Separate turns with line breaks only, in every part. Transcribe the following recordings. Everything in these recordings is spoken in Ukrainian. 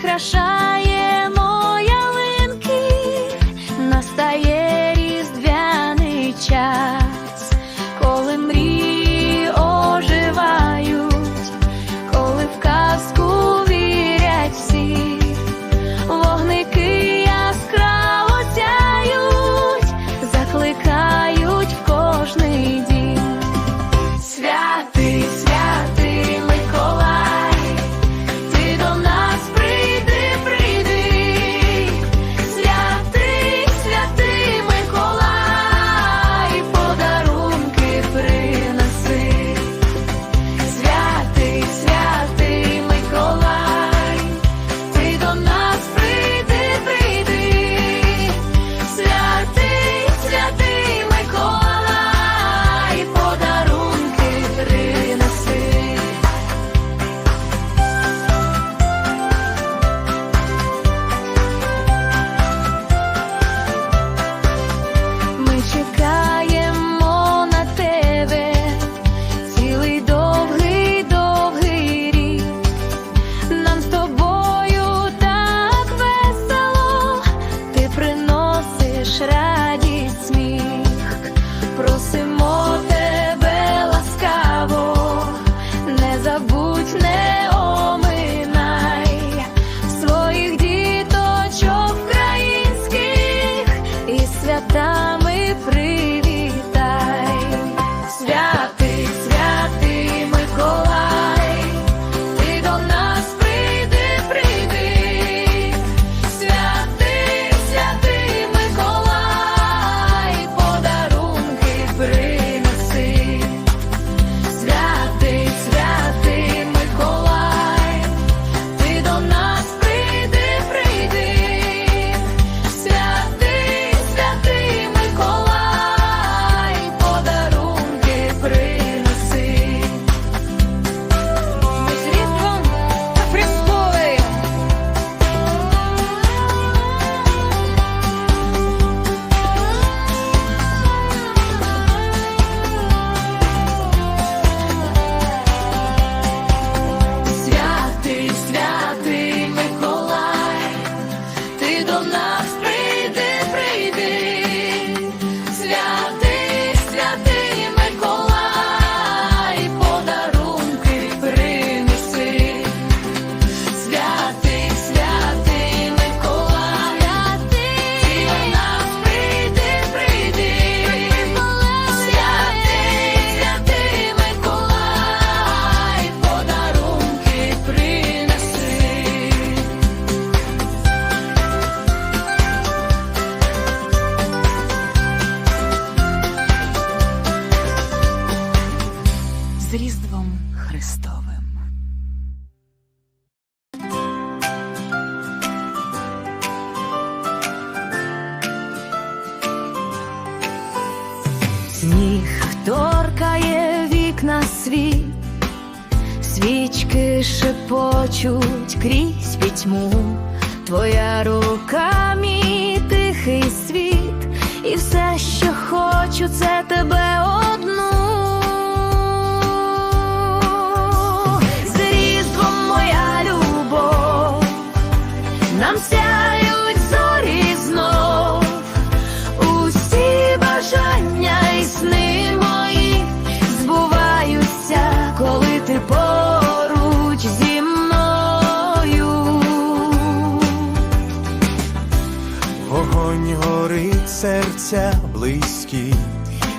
прикрашає. шепочуть крізь пітьму, твоя рука, мій тихий світ, і все, що хочу, це тебе.
серця близькі,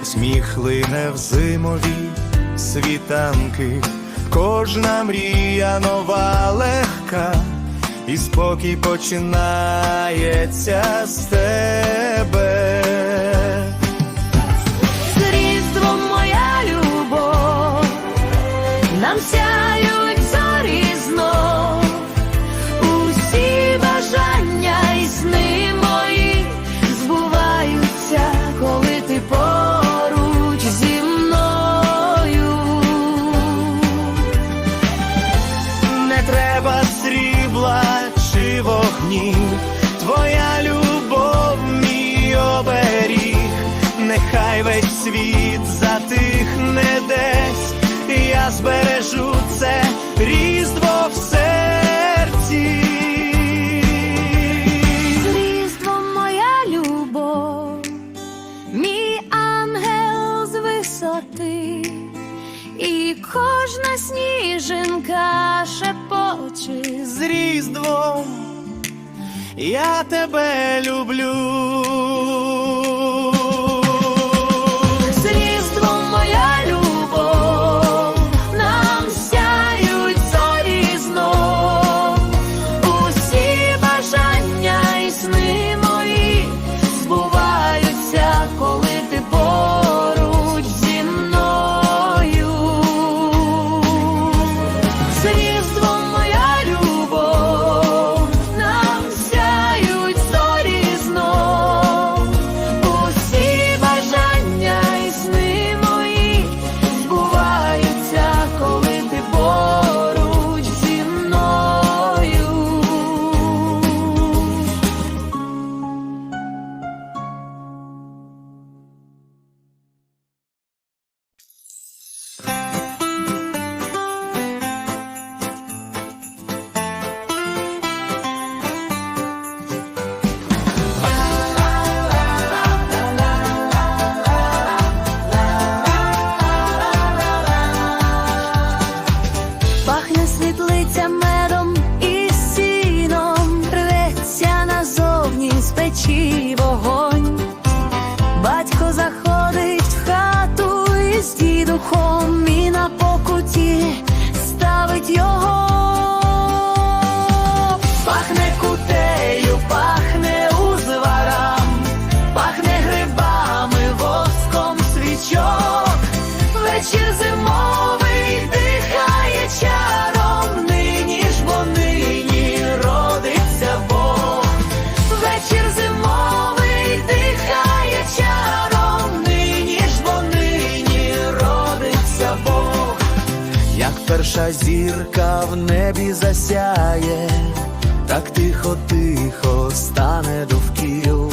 сміхлине в зимові світанки, кожна мрія нова легка, і спокій починається з тебе. Я
тебе люблю. зірка в небі засяє, так тихо, тихо стане довкіл,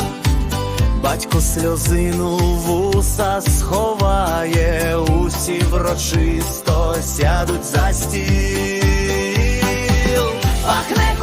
батько сльозину вуса сховає, усі врочисто сядуть за стіл. Ах,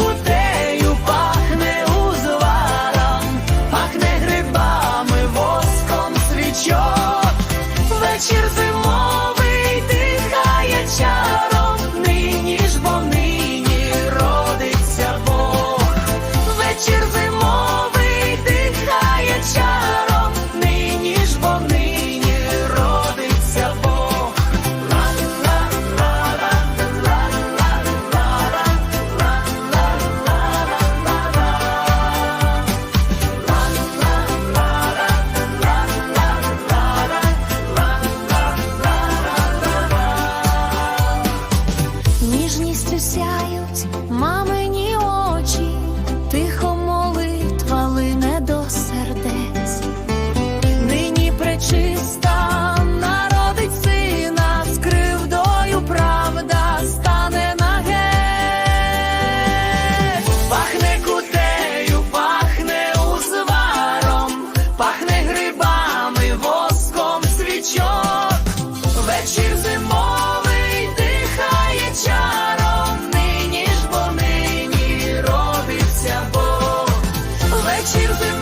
choose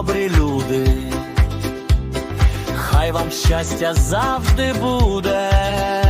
добрі люди, хай вам щастя завжди буде.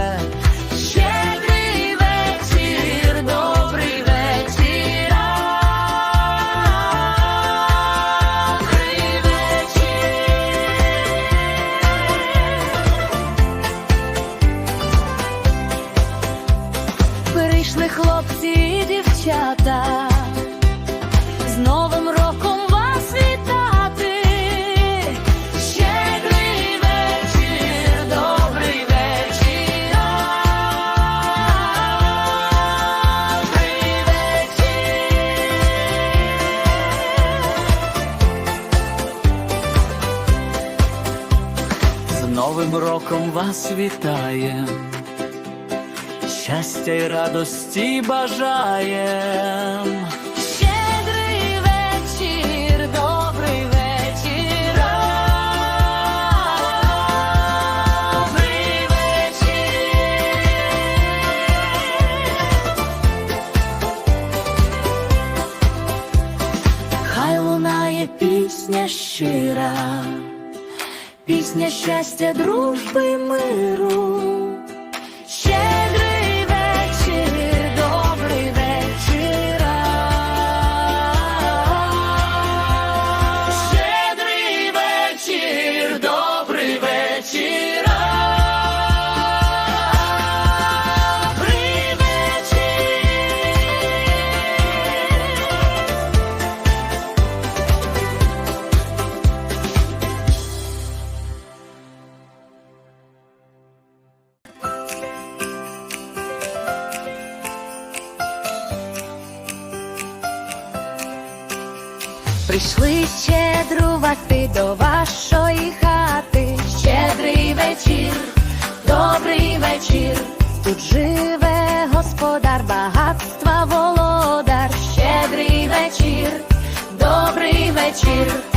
Роком
вітає, щастя й радості бажаєм.
Пісня щастя, дружби миру. Прийшли щедрувати до вашої хати. Щедрий вечір, добрий вечір. Тут живе господар багатства володар. Щедрий вечір, добрий вечір.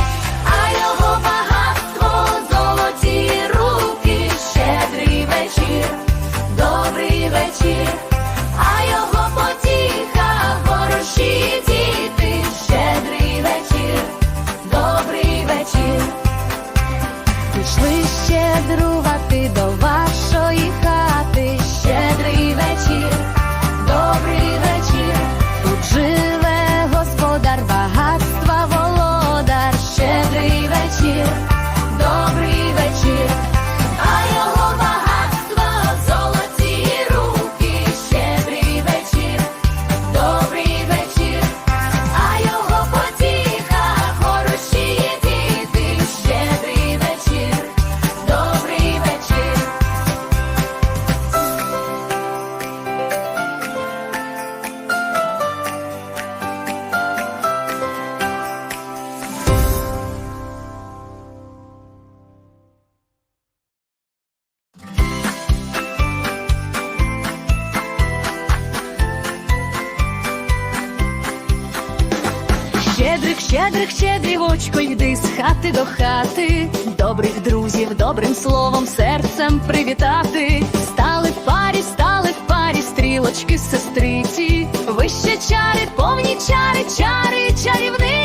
Хати до хати, добрих друзів, добрим словом, серцем привітати. Стали в парі, стали в парі, стрілочки, сестриці, вище чари, повні чари, чари, чарівниці.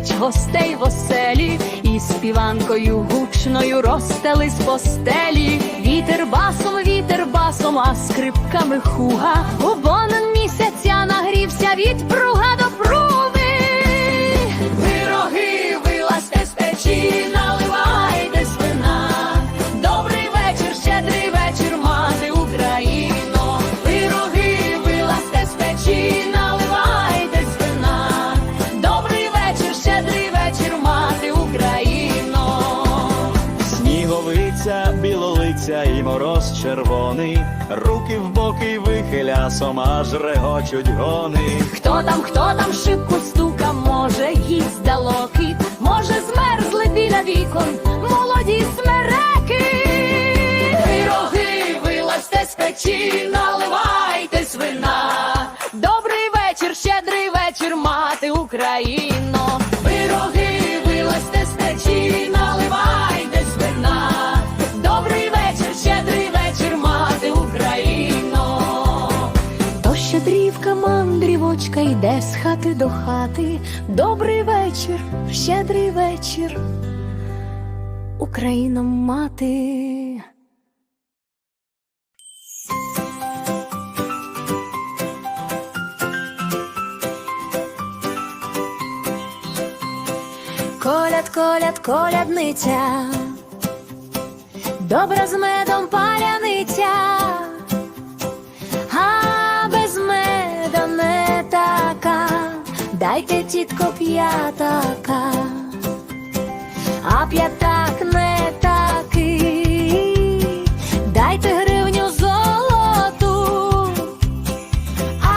Клич гостей в оселі, і співанкою гучною розстелись постелі. Вітер басом, вітер басом, а скрипками хуга. У місяця нагрівся від пруга до пруги.
Червоний, руки в боки вихиля, сома ж регочуть гони.
Хто там, хто там шибку стука, може гість далоки, може змерзли біля вікон, молоді смереки. Пироги вилазьте з печі, наливайтесь вина. Добрий вечір, щедрий вечір, мати Україно. Мандрівочка йде з хати до хати. Добрий вечір, щедрий вечір. Україно мати. Коляд, коляд, колядниця, добра з медом паляниця, дайте тітко п'ятака, а п'ятак не такий, дайте гривню золоту, а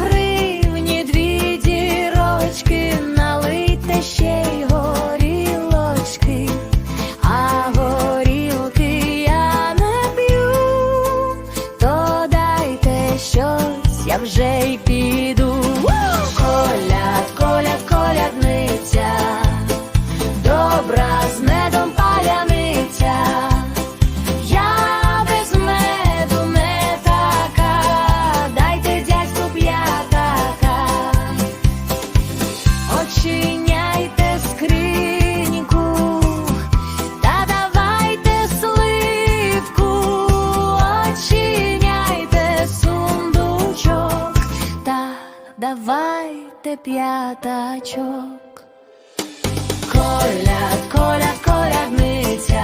гривні дві дірочки, налийте ще й горілочки, а горілки я не п'ю, то дайте щось, я вже й піду. Коляд, колядниця, давайте п'ятачок. коля, коля, колядниця,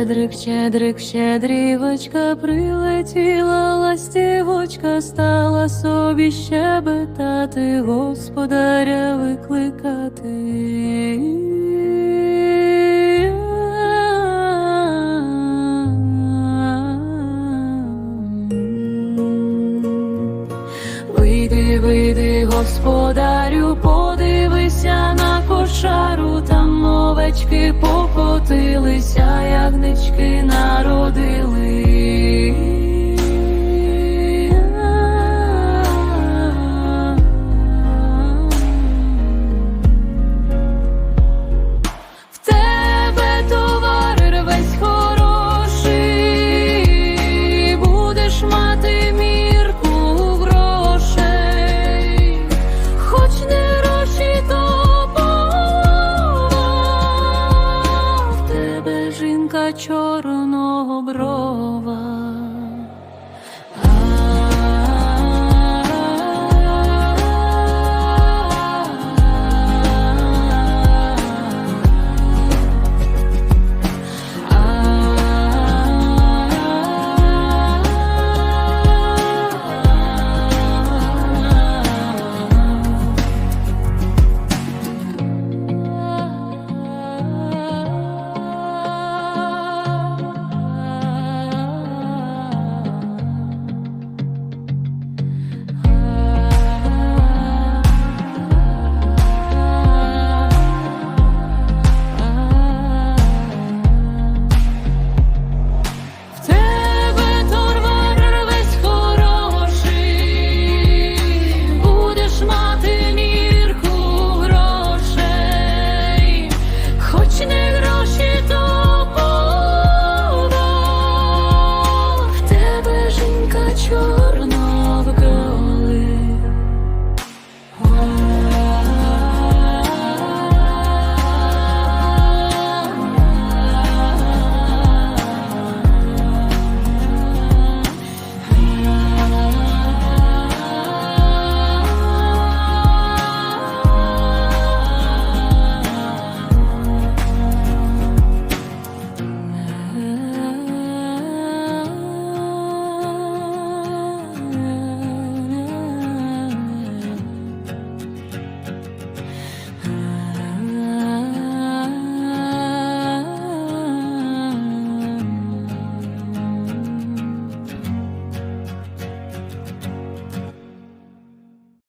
Щедрик, щедрик, щедрівочка, прилетіла ластівочка, стала собі щебетати, господаря викликати. Вийди, вийди, господарю, на кошару, там овечки покотилися, ягнички народили. чорного бро.